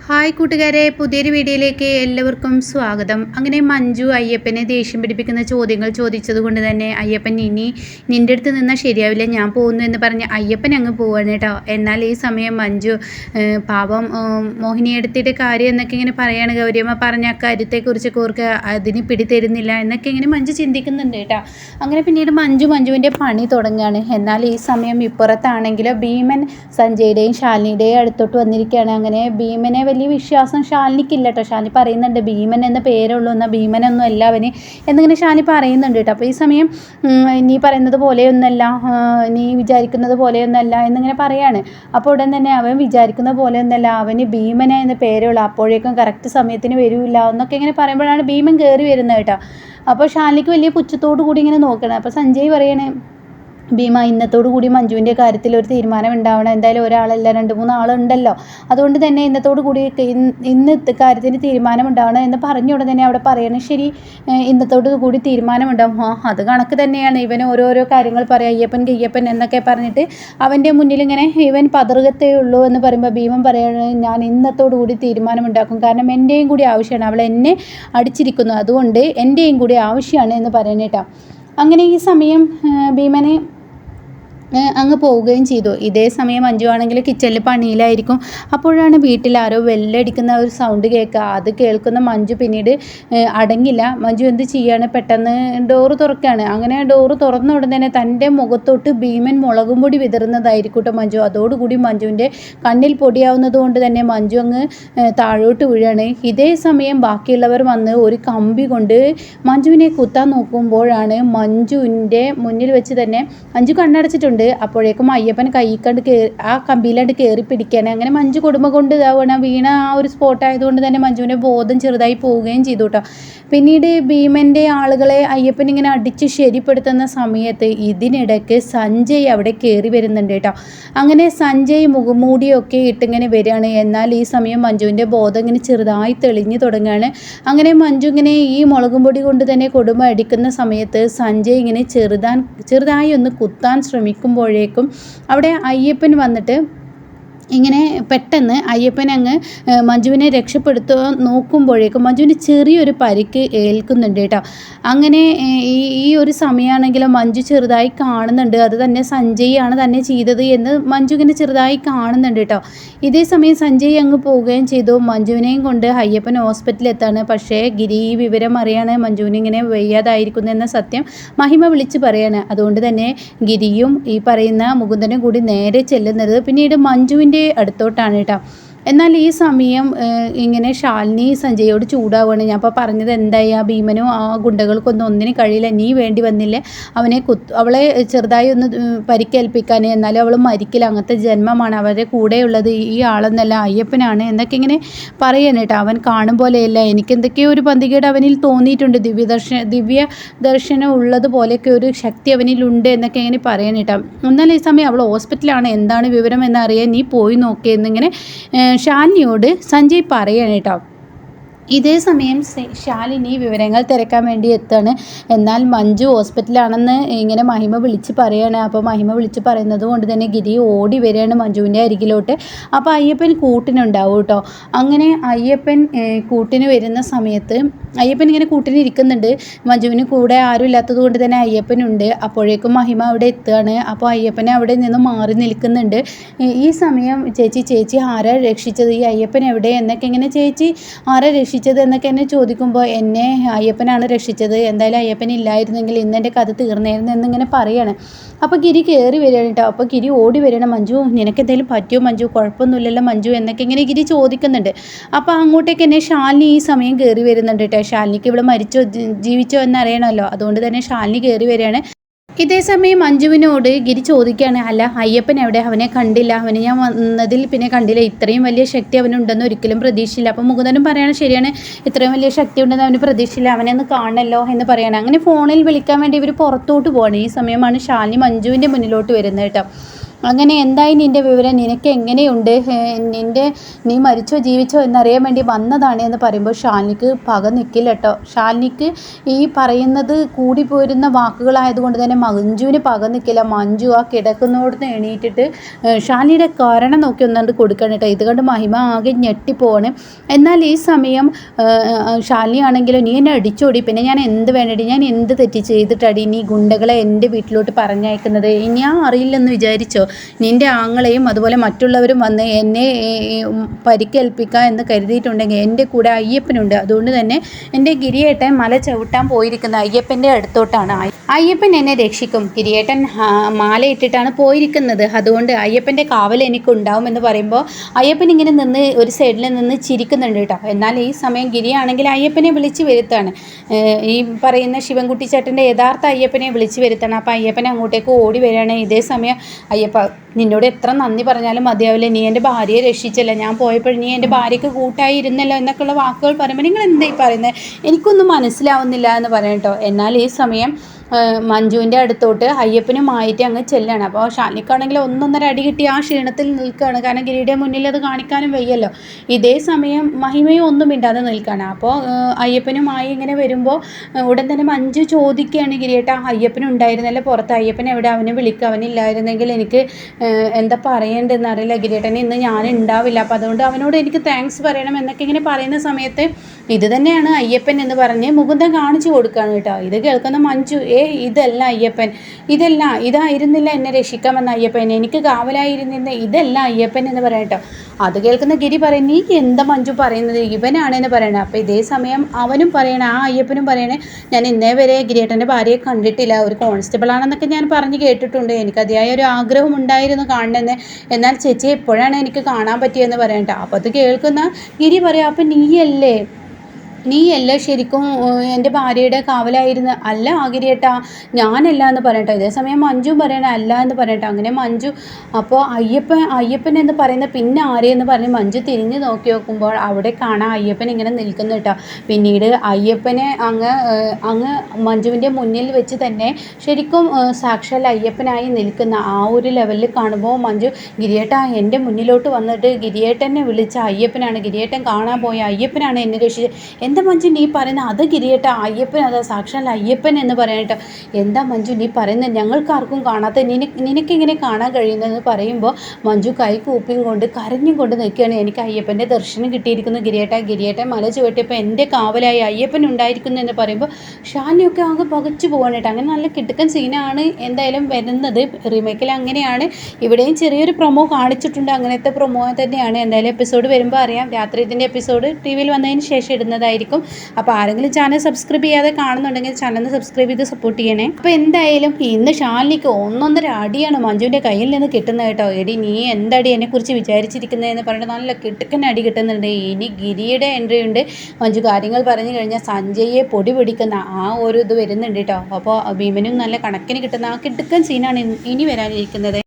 Hi കൂട്ടുകാരെ പുതിയൊരു വീഡിയോയിലേക്ക് എല്ലാവർക്കും സ്വാഗതം. അങ്ങനെ മഞ്ജു അയ്യപ്പനെ ദേഷ്യം പിടിപ്പിക്കുന്ന ചോദ്യങ്ങൾ ചോദിച്ചതുകൊണ്ട് തന്നെ അയ്യപ്പൻ ഇനി നിന്റെ അടുത്ത് നിന്നാൽ ശരിയാവില്ല ഞാൻ പോകുന്നു എന്ന് പറഞ്ഞ് അയ്യപ്പൻ അങ്ങ് പോവാണ് കേട്ടോ. എന്നാൽ ഈ സമയം മഞ്ജു പാപം പാവം ഏഹ്, മോഹിനി എടുത്തിട്ട് കാര്യം എന്നൊക്കെ ഇങ്ങനെ പറയാണ് ഗൗരിയമ്മ. പറഞ്ഞ ആ കാര്യത്തെക്കുറിച്ചൊക്കെ ഓർക്ക് അതിന് പിടിതരുന്നില്ല എന്നൊക്കെ ഇങ്ങനെ മഞ്ജു ചിന്തിക്കുന്നുണ്ട് കേട്ടോ. അങ്ങനെ പിന്നീട് മഞ്ജു മഞ്ജുവിന്റെ പണി തുടങ്ങുകയാണ്. എന്നാൽ ഈ സമയം ഇപ്പുറത്താണെങ്കിലോ ഭീമൻ സഞ്ജയുടെയും ശാലിനിയുടെയും അടുത്തോട്ട് വന്നിരിക്കുകയാണ്. അങ്ങനെ ഭീമനെ വലിയ വിശ്വാസം ഷാലിനിക്കില്ല കേട്ടോ ശാലിനി പറയുന്നുണ്ട് ഭീമൻ എന്ന പേരുള്ളൂ എന്നാൽ ഭീമനൊന്നും അല്ല അവന് എന്നിങ്ങനെ ഷാനി പറയുന്നുണ്ട് കേട്ടോ. അപ്പോൾ ഈ സമയം നീ പറയുന്നത് പോലെയൊന്നല്ല നീ വിചാരിക്കുന്നത് പോലെയൊന്നല്ല എന്നിങ്ങനെ പറയാണ്. അപ്പോൾ ഉടൻ തന്നെ അവൻ വിചാരിക്കുന്ന പോലെയൊന്നല്ല അവന് ഭീമന എന്ന പേരുള്ളൂ. അപ്പോഴേക്കും കറക്റ്റ് സമയത്തിന് വരില്ല എന്നൊക്കെ ഇങ്ങനെ പറയുമ്പോഴാണ് ഭീമൻ കയറി വരുന്നത് കേട്ടോ. അപ്പോൾ ശാലിനിക്ക് വലിയ പുച്ഛത്തോടു കൂടി ഇങ്ങനെ നോക്കണം. അപ്പോൾ സഞ്ജയ് പറയണേ ഭീമ ഇന്നത്തോടു കൂടി മഞ്ജുവിന്റെ കാര്യത്തിൽ ഒരു തീരുമാനം ഉണ്ടാവണം എന്തായാലും ഒരാളല്ല രണ്ട് മൂന്ന് ആളുണ്ടല്ലോ. അതുകൊണ്ട് തന്നെ ഇന്നത്തോടു കൂടി ഇന്ന് കാര്യത്തിന് തീരുമാനം ഉണ്ടാവണം എന്ന് പറഞ്ഞ ഉടനെ അവിടെ പറയണം. ശരി ഇന്നത്തോടു കൂടി തീരുമാനം ഉണ്ടാവും ആ അത് കണക്ക് തന്നെയാണ്. ഇവൻ ഓരോരോ കാര്യങ്ങൾ പറയാം. അയ്യപ്പൻ കയ്യപ്പൻ എന്നൊക്കെ പറഞ്ഞിട്ട് അവന്റെ മുന്നിൽ ഇങ്ങനെ ഇവൻ പതറുകത്തേ ഉള്ളൂ എന്ന് പറയുമ്പോൾ ഭീമൻ പറയുന്നത് ഞാൻ ഇന്നത്തോടു കൂടി തീരുമാനം ഉണ്ടാക്കും കാരണം എന്റെയും കൂടി ആവശ്യമാണ്. അവൾ എന്നെ അടിച്ചിരിക്കുന്നു. അതുകൊണ്ട് എന്റെയും കൂടി ആവശ്യമാണ് എന്ന് പറയണേട്ടാ. അങ്ങനെ ഈ സമയം ഭീമനെ അങ്ങ് പോവുകയും ചെയ്തു. ഇതേ സമയം മഞ്ജു ആണെങ്കിൽ കിച്ചണിൽ പണിയിലായിരിക്കും. അപ്പോഴാണ് വീട്ടിൽ ആരോ വെല്ലടിക്കുന്ന ഒരു സൗണ്ട് കേൾക്കുക. അത് കേൾക്കുന്ന മഞ്ജു പിന്നീട് അടങ്ങില്ല. മഞ്ജു എന്ത് ചെയ്യാണ്? പെട്ടെന്ന് ഡോറ് തുറക്കുകയാണ് അങ്ങനെ ഡോറ് തുറന്ന ഉടൻ തന്നെ തന്റെ മുഖത്തോട്ട് ഭീമൻ മുളകും പൊടി വിതറുന്നതായിരിക്കും മഞ്ജു. അതോടുകൂടി മഞ്ജുവിന്റെ കണ്ണിൽ പൊടിയാവുന്നത് കൊണ്ട് തന്നെ മഞ്ജു അങ്ങ് താഴോട്ട് വീഴാണ്. ഇതേ സമയം ബാക്കിയുള്ളവർ വന്ന് ഒരു കമ്പി കൊണ്ട് മഞ്ജുവിനെ കുത്താൻ നോക്കുമ്പോഴാണ് മഞ്ജുവിന്റെ മുന്നിൽ വെച്ച് തന്നെ മഞ്ജു കണ്ണടച്ചിട്ടുണ്ട്. അപ്പോഴേക്കും അയ്യപ്പൻ കൈ കണ്ട് കയറി ആ കമ്പിയിലാണ്ട് കയറി പിടിക്കുകയാണ് അങ്ങനെ മഞ്ജു കുടുംബം കൊണ്ട് ഇതാവണം വീണ ആ ഒരു സ്പോട്ട് ആയതുകൊണ്ട് തന്നെ മഞ്ജുവിന്റെ ബോധം ചെറുതായി പോവുകയും ചെയ്തു കേട്ടോ പിന്നീട് ഭീമന്റെ ആളുകളെ അയ്യപ്പൻ ഇങ്ങനെ അടിച്ച് ശരിപ്പെടുത്തുന്ന സമയത്ത് ഇതിനിടയ്ക്ക് സഞ്ജയ് അവിടെ കയറി വരുന്നുണ്ട് കേട്ടോ അങ്ങനെ സഞ്ജയ് മുഖമൂടിയൊക്കെ ഇട്ടിങ്ങനെ വരികയാണ്. എന്നാൽ ഈ സമയം മഞ്ജുവിന്റെ ബോധം ഇങ്ങനെ ചെറുതായി തെളിഞ്ഞു തുടങ്ങുകയാണ്. അങ്ങനെ മഞ്ജു ഇങ്ങനെ ഈ മുളകും പൊടി കൊണ്ട് തന്നെ കൊടുമ അടിക്കുന്ന സമയത്ത് സഞ്ജയ് ഇങ്ങനെ ചെറുതാൻ ചെറുതായി ഒന്ന് കുത്താൻ ശ്രമിക്കുമ്പോഴേക്കും അവിടെ അയ്യപ്പൻ വന്നിട്ട് ഇങ്ങനെ പെട്ടെന്ന് അയ്യപ്പൻ അങ്ങ് മഞ്ജുവിനെ രക്ഷപ്പെടുത്താൻ നോക്കുമ്പോഴേക്കും മഞ്ജുവിന് ചെറിയൊരു പരിക്ക് ഏൽക്കുന്നുണ്ട് കേട്ടോ. അങ്ങനെ ഈ ഈ ഒരു സമയമാണെങ്കിലും മഞ്ജു ചെറുതായി കാണുന്നുണ്ട്. അത് തന്നെ സഞ്ജയ് ആണ് തന്നെ ചെയ്തത് എന്ന് മഞ്ജു ഇങ്ങനെ ചെറുതായി കാണുന്നുണ്ട് കേട്ടോ. ഇതേ സമയം സഞ്ജയ് അങ്ങ് പോവുകയും ചെയ്തു. മഞ്ജുവിനെയും കൊണ്ട് അയ്യപ്പൻ ഹോസ്പിറ്റലിൽ എത്താണ് പക്ഷേ ഗിരി വിവരം അറിയാണ് മഞ്ജുവിന് ഇങ്ങനെ വയ്യാതായിരിക്കുന്നു എന്ന സത്യം മഹിമ വിളിച്ച് പറയാണ്. അതുകൊണ്ട് തന്നെ ഗിരിയും ഈ പറയുന്ന മുകുന്ദനും കൂടി നേരെ ചെല്ലുന്നത്. പിന്നീട് മഞ്ജുവിന്റെ അടുത്തോട്ടാണ് കേട്ടോ. എന്നാൽ ഈ സമയം ഇങ്ങനെ ശാലിനി സഞ്ജയോട് ചൂടാവുകയാണ്. ഞാൻ അപ്പോൾ പറഞ്ഞത് എന്തായി? ആ ഭീമനും ആ ഗുണ്ടകൾക്കൊന്നും ഒന്നിനും കഴിയില്ല. നീ വേണ്ടി വന്നില്ല? അവനെ കുത്ത് അവളെ ചെറുതായി ഒന്ന് പരിക്കേൽപ്പിക്കാൻ എന്നാലും അവൾ മരിക്കില്ല. അങ്ങനത്തെ ജന്മമാണ് അവരുടെ കൂടെയുള്ളത്. ഈ ആളെന്നല്ല അയ്യപ്പനാണ്. എന്നൊക്കെ ഇങ്ങനെ പറയാൻ കേട്ടോ. അവൻ കാണും പോലെയല്ല. എനിക്ക് എന്തൊക്കെയോ ഒരു പന്തികേട് അവനിൽ തോന്നിയിട്ടുണ്ട്. ദിവ്യ ദർശന ദിവ്യ ദർശനം ഉള്ളതുപോലെയൊക്കെ ഒരു ശക്തി അവനിലുണ്ട് എന്നൊക്കെ ഇങ്ങനെ പറയാൻ കേട്ടോ. എന്നാൽ ഈ സമയം അവൾ ഹോസ്പിറ്റലാണ് എന്താണ് വിവരം എന്നറിയാൻ നീ പോയി നോക്കിയെന്നിങ്ങനെ ശാലിനിയോട് സഞ്ജയ് പറയാണ് കേട്ടോ. ഇതേ സമയം ശാലിനി വിവരങ്ങൾ തിരക്കാൻ വേണ്ടി എത്താണ്. എന്നാൽ മഞ്ജു ഹോസ്പിറ്റലാണെന്ന് ഇങ്ങനെ മഹിമ വിളിച്ച് പറയാണ്. അപ്പോൾ മഹിമ വിളിച്ച് പറയുന്നത് കൊണ്ട് തന്നെ ഗിരി ഓടി വരികയാണ് മഞ്ജുവിന്റെ അരികിലോട്ട്. അപ്പോൾ അയ്യപ്പൻ കൂട്ടിനുണ്ടാവും കേട്ടോ. അങ്ങനെ അയ്യപ്പൻ കൂട്ടിന് വരുന്ന സമയത്ത് അയ്യപ്പൻ ഇങ്ങനെ കൂട്ടിനിരിക്കുന്നുണ്ട്. മഞ്ജുവിന് കൂടെ ആരും ഇല്ലാത്തത് കൊണ്ട് തന്നെ അയ്യപ്പനുണ്ട്. അപ്പോഴേക്കും മഹിമ അവിടെ എത്തുകയാണ്. അപ്പോൾ അയ്യപ്പനെ അവിടെ നിന്ന് മാറി നിൽക്കുന്നുണ്ട്. ഈ- സമയം ചേച്ചി ചേച്ചി ആരാ രക്ഷിച്ചത്? ഈ അയ്യപ്പൻ എവിടെ? എന്നൊക്കെ ഇങ്ങനെ ചേച്ചി ആരാ രക്ഷിച്ചത് എന്നൊക്കെ എന്നെ ചോദിക്കുമ്പോൾ എന്നെ അയ്യപ്പനാണ് രക്ഷിച്ചത്. എന്തായാലും അയ്യപ്പൻ ഇല്ലായിരുന്നെങ്കിൽ ഇന്ന് എന്റെ കഥ തീർന്നായിരുന്നു എന്നിങ്ങനെ പറയാണ്. അപ്പോൾ ഗിരി കയറി വരികയാണ് കേട്ടോ. അപ്പോൾ ഗിരി ഓടി വരികയാണ്. മഞ്ജു നിനക്ക് എന്തെങ്കിലും പറ്റിയോ മഞ്ജു? കുഴപ്പമൊന്നുമില്ലല്ലോ മഞ്ജു? എന്നൊക്കെ ഇങ്ങനെ ഗിരി ചോദിക്കുന്നുണ്ട്. അപ്പോൾ അങ്ങോട്ടേക്ക് എന്നെ ഷാലിനി ഈ സമയം കയറി വരുന്നുണ്ട് കേട്ടോ. ശാലിനിക്ക് ഇവിടെ മരിച്ചോ ജീവിച്ചോ എന്നറിയണമല്ലോ. അതുകൊണ്ട് തന്നെ ശാലിനി കയറി വരികയാണ്. ഇതേ സമയം മഞ്ജുവിനോട് ഗിരി ചോദിക്കുകയാണ് അല്ല അയ്യപ്പൻ എവിടെ? അവനെ കണ്ടില്ല. അവനെ ഞാൻ വന്നതിൽ പിന്നെ കണ്ടില്ല. ഇത്രയും വലിയ ശക്തി അവനുണ്ടെന്ന് ഒരിക്കലും പ്രതീക്ഷയില്ല അപ്പം മുകുന്ദനും പറയണ ശരിയാണ്. ഇത്രയും വലിയ ശക്തി ഉണ്ടെന്ന് അവന് പ്രതീക്ഷയില്ല അവനെ ഒന്ന് കാണണല്ലോ എന്ന് പറയണം. അങ്ങനെ ഫോണിൽ വിളിക്കാൻ വേണ്ടി ഇവർ പുറത്തോട്ട് പോവാണ്. ഈ സമയമാണ് ശാലിനി മഞ്ജുവിന്റെ മുന്നിലോട്ട് വരുന്നത് കേട്ടോ. അങ്ങനെ എന്തായി നിന്റെ വിവരം? നിനക്ക് എങ്ങനെയുണ്ട്? നിന്റെ നീ മരിച്ചോ ജീവിച്ചോ എന്നറിയാൻ വേണ്ടി വന്നതാണ് എന്ന് പറയുമ്പോൾ ഷാലിനിക്ക് പക നിൽക്കില്ല കേട്ടോ ഷാലിനിക്ക് ഈ പറയുന്നത് കൂടി പോരുന്ന വാക്കുകളായതുകൊണ്ട് തന്നെ മഞ്ജുവിന് പക നിൽക്കില്ല മഞ്ജു ആ കിടക്കുന്നോടുന്ന് എണീറ്റിട്ട് ഷാലിനിയുടെ കാരണം നോക്കി ഒന്നാണ്ട് കൊടുക്കണം കേട്ടോ ഇത് കണ്ട് മഹിമ ആകെ ഞെട്ടിപ്പോവാണ്. എന്നാൽ ഈ സമയം ഷാലിനി ആണെങ്കിലും നീ എന്നെ അടിച്ചോടി. പിന്നെ ഞാൻ എന്ത് വേണ്ടടി ഞാൻ എന്ത് തെറ്റി ചെയ്തിട്ടടി നീ ഗുണ്ടകളെ എന്റെ വീട്ടിലോട്ട് പറഞ്ഞയക്കുന്നത്? ഞാൻ അറിയില്ലെന്ന് വിചാരിച്ചോ? നിന്റെ ആങ്ങളെയും അതുപോലെ മറ്റുള്ളവരും വന്ന് എന്നെ പരിക്കേൽപ്പിക്കുക എന്ന് കരുതിയിട്ടുണ്ടെങ്കിൽ എന്റെ കൂടെ അയ്യപ്പനുണ്ട്. അതുകൊണ്ട് തന്നെ എന്റെ ഗിരിയേട്ടൻ മല ചവിട്ടാൻ പോയിരിക്കുന്ന അയ്യപ്പന്റെ അടുത്തോട്ടാണ്. അയ്- അയ്യപ്പൻ എന്നെ രക്ഷിക്കും. ഗിരിയേട്ടൻ മാല ഇട്ടിട്ടാണ് പോയിരിക്കുന്നത്. അതുകൊണ്ട് അയ്യപ്പന്റെ കാവൽ എനിക്കുണ്ടാവും എന്ന് പറയുമ്പോൾ അയ്യപ്പൻ ഇങ്ങനെ നിന്ന് ഒരു സൈഡിൽ നിന്ന് ചിരിക്കുന്നുണ്ട് കേട്ടോ. എന്നാൽ ഈ സമയം ഗിരിയാണെങ്കിൽ അയ്യപ്പനെ വിളിച്ച് വരുത്താണ്. ഈ പറയുന്ന ശിവൻകുട്ടി ചേട്ടന്റെ യഥാർത്ഥ അയ്യപ്പനെ വിളിച്ച് വരുത്തണം. അപ്പോൾ അയ്യപ്പൻ അങ്ങോട്ടേക്ക് ഓടി വരികയാണ്. ഇതേ സമയം അയ്യപ്പ നിന്നോട് എത്ര നന്ദി പറഞ്ഞാലും മതിയാവില്ല. നീ എന്റെ ഭാര്യയെ രക്ഷിച്ചല്ല. ഞാൻ പോയപ്പോൾ നീ എന്റെ ഭാര്യയ്ക്ക് കൂട്ടായി ഇരുന്നല്ലോ എന്നൊക്കെയുള്ള വാക്കുകൾ പറയുമ്പോൾ നിങ്ങൾ എന്തായി പറയുന്നത് എനിക്കൊന്നും മനസ്സിലാവുന്നില്ല എന്ന് പറയാം കേട്ടോ എന്നാൽ ഈ സമയം മഞ്ജുവിന്റെ അടുത്തോട്ട് അയ്യപ്പനുമായിട്ട് അങ്ങ് ചെല്ലാണ്. അപ്പോൾ ഷാനിക്കാണെങ്കിൽ ഒന്നൊന്നര അടി കിട്ടി ആ ക്ഷീണത്തിൽ നിൽക്കുകയാണ് കാരണം ഗിരിയുടെ മുന്നിൽ അത് കാണിക്കാനും വയ്യല്ലോ. ഇതേ സമയം മഹിമയും ഒന്നും മിണ്ടാതെ നിൽക്കുകയാണ് അപ്പോൾ അയ്യപ്പനും അയ്യപ്പനുമായി ഇങ്ങനെ വരുമ്പോൾ ഉടൻ തന്നെ മഞ്ജു ചോദിക്കുകയാണ് ഗിരിയേട്ട അയ്യപ്പൻ ഉണ്ടായിരുന്നല്ലേ പുറത്ത്? അയ്യപ്പൻ എവിടെ? അവനെ വിളിക്കുക അവനില്ലായിരുന്നെങ്കിൽ എനിക്ക് എന്താ പറയേണ്ടതെന്ന് അറിയില്ല. ഗിരിയേട്ടൻ ഇന്ന് ഞാൻ ഉണ്ടാവില്ല. അപ്പോൾ അതുകൊണ്ട് അവനോട് എനിക്ക് താങ്ക്സ് പറയണം എന്നൊക്കെ ഇങ്ങനെ പറയുന്ന സമയത്ത് ഇത് തന്നെയാണ് അയ്യപ്പൻ എന്ന് പറഞ്ഞ് മുകുന്ദൻ കാണിച്ചു കൊടുക്കുകയാണ് കേട്ടോ. ഇത് കേൾക്കുന്ന മഞ്ജു ഇതല്ല അയ്യപ്പൻ. ഇതല്ല ഇതായിരുന്നില്ല എന്നെ രക്ഷിക്കാമെന്ന അയ്യപ്പൻ. എനിക്ക് കാവലായിരുന്നില്ല ഇതല്ല അയ്യപ്പൻ എന്ന് പറയട്ടോ അത് കേൾക്കുന്ന ഗിരി പറയും നീ എന്താ മഞ്ജു പറയുന്നത്? ഇവനാണെന്ന് പറയണേ. അപ്പോൾ ഇതേ സമയം അവനും പറയണേ ആ അയ്യപ്പനും പറയണേ ഞാൻ ഇന്നേ വരെ ഗിരിയേട്ടന്റെ ഭാര്യയെ കണ്ടിട്ടില്ല. ഒരു കോൺസ്റ്റബിൾ ആണെന്നൊക്കെ ഞാൻ പറഞ്ഞ് കേട്ടിട്ടുണ്ട്. എനിക്ക് അതിയായ ഒരു ആഗ്രഹം ഉണ്ടായിരുന്നു കാണണമെന്ന്. എന്നാൽ ചേച്ചി എപ്പോഴാണ് എനിക്ക് കാണാൻ പറ്റിയതെന്ന് പറയണ്ട അപ്പോൾ അത് കേൾക്കുന്ന ഗിരി പറയാം അപ്പം നീയല്ലേ? നീയല്ല ശരിക്കും എന്റെ ഭാര്യയുടെ കാവലായിരുന്ന അല്ല ആകിരിയേട്ടാ ഞാനല്ല എന്ന് പറയട്ടെ. ഇതേ സമയം മഞ്ജു പറയണ അല്ല എന്ന് പറയട്ടെ. അങ്ങനെ മഞ്ജു അപ്പോൾ അയ്യപ്പൻ അയ്യപ്പൻ എന്ന് പറയുന്ന പിന്നെ ആരെയെന്ന് പറഞ്ഞ് മഞ്ജു തിരിഞ്ഞ് നോക്കി നോക്കുമ്പോൾ അവിടെ കാണാം അയ്യപ്പൻ ഇങ്ങനെ നിൽക്കുന്നു കേട്ടോ. പിന്നീട് അയ്യപ്പനെ അങ്ങ് അങ്ങ് മഞ്ജുവിന്റെ മുന്നിൽ വെച്ച് തന്നെ ശരിക്കും സാക്ഷാൽ അയ്യപ്പനായി നിൽക്കുന്ന ആ ഒരു ലെവലിൽ കാണുമ്പോൾ മഞ്ജു ഗിരിയേട്ട എന്റെ മുന്നിലോട്ട് വന്നിട്ട് ഗിരിയേട്ടനെ വിളിച്ച അയ്യപ്പനാണ്. ഗിരിയേട്ടൻ കാണാൻ പോയ അയ്യപ്പനാണ് എന്നെ രക്ഷിച്ചത്. എന്താ മഞ്ജു നീ പറയുന്ന അത് ഗിരിയേട്ട അയ്യപ്പൻ അതാ സാക്ഷാൽ അയ്യപ്പൻ എന്ന് പറയാനിട്ട് എന്താ മഞ്ജു നീ പറയുന്നത് ഞങ്ങൾക്കാർക്കും കാണാത്ത നിനക്ക് നിനക്കിങ്ങനെ കാണാൻ കഴിയുന്നതെന്ന് പറയുമ്പോൾ മഞ്ജു കൈ കൂപ്പിയും കൊണ്ട് കരഞ്ഞും കൊണ്ട് നിൽക്കുകയാണ്. എനിക്ക് അയ്യപ്പന്റെ ദർശനം കിട്ടിയിരിക്കുന്നു ഗിരിയേട്ട ഗിരിയേട്ട മല ചുവട്ടിയപ്പോൾ എന്റെ കാവലായി അയ്യപ്പൻ ഉണ്ടായിരിക്കുന്നു എന്ന് പറയുമ്പോൾ ഷാനിയൊക്കെ ആകെ പകച്ചു പോകാനായിട്ട് അങ്ങനെ നല്ല കിടുക്കൻ സീനാണ് എന്തായാലും വരുന്നത്. റീമേക്കിൽ അങ്ങനെയാണ്. ഇവിടെയും ചെറിയൊരു പ്രൊമോ കാണിച്ചിട്ടുണ്ട്. അങ്ങനത്തെ പ്രൊമോ തന്നെയാണ്. എന്തായാലും എപ്പിസോഡ് വരുമ്പോൾ അറിയാം. രാത്രി ഇതിന്റെ എപ്പിസോഡ് ടി വിയിൽ വന്നതിന് ശേഷം ഇടുന്നതായിരിക്കും. അപ്പോൾ ആരെങ്കിലും ചാനൽ സബ്സ്ക്രൈബ് ചെയ്യാതെ കാണുന്നുണ്ടെങ്കിൽ ചാനൽ സബ്സ്ക്രൈബ് ചെയ്ത് സപ്പോർട്ട് ചെയ്യണേ. അപ്പോൾ എന്തായാലും ഇന്ന് ഷാലിനിക്ക് ഒന്നൊന്നര അടിയാണ് മഞ്ജുവിന്റെ കയ്യിൽ നിന്ന് കിട്ടുന്നത് കേട്ടോ. എടി നീ എന്തടി എന്നെക്കുറിച്ച് വിചാരിച്ചിരിക്കുന്നതെന്ന് പറഞ്ഞിട്ട് നല്ല കിട്ടുക്കൻ അടി കിട്ടുന്നുണ്ട്. ഇനി ഗിരിയുടെ എൻട്രി ഉണ്ട്. മഞ്ജു കാര്യങ്ങൾ പറഞ്ഞു കഴിഞ്ഞാൽ സഞ്ജയെ പൊടി പിടിക്കുന്ന ആ ഒരു ഇത് വരുന്നുണ്ട് കേട്ടോ. അപ്പോൾ ഭീമനും നല്ല കണക്കിന് കിട്ടുന്ന ആ കിട്ടുക്കൻ സീനാണ് ഇനി വരാനിരിക്കുന്നത്.